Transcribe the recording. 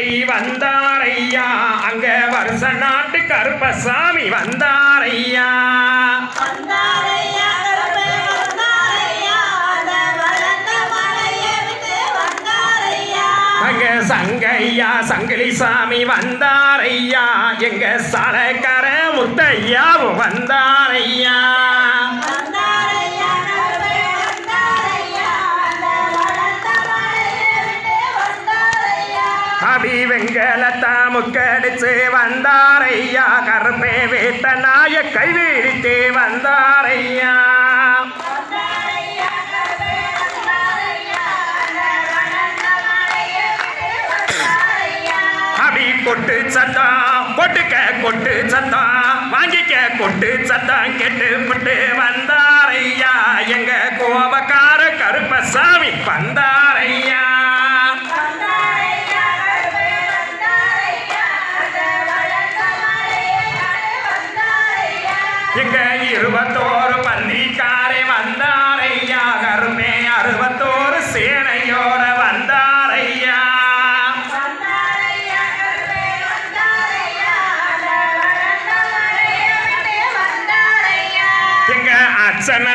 வந்தாரையா. அங்க வருஷ நாட்டு கருப்பசாமி வந்தாரையா. அங்க சங்கையா சங்கிலி சாமி வந்தாரையா. எங்க சலக்கர முத்தையாவும் வந்தாரையா. சாவி அபி வெங்கலத்தா முக்கடிச்சு வந்தாரையா? கருப்பே வேட்ட நாய கைவிரித்து வந்தாரையா? அபி கொட்டு சத்தம் கொட்டுக்க கொட்டு சத்தம் வாங்கிக்க கொட்டு சத்தம் கெட்டு புட்டு வந்தாரையா? எங்க கோபக்கார கருப்பசாமி வந்தார் இங்க இருபத்தோரு பள்ளிக்காரே வந்தாரையா கருமே அறுபத்தோரு சேனையோட வந்தாரையா எங்க அச்சனல்ல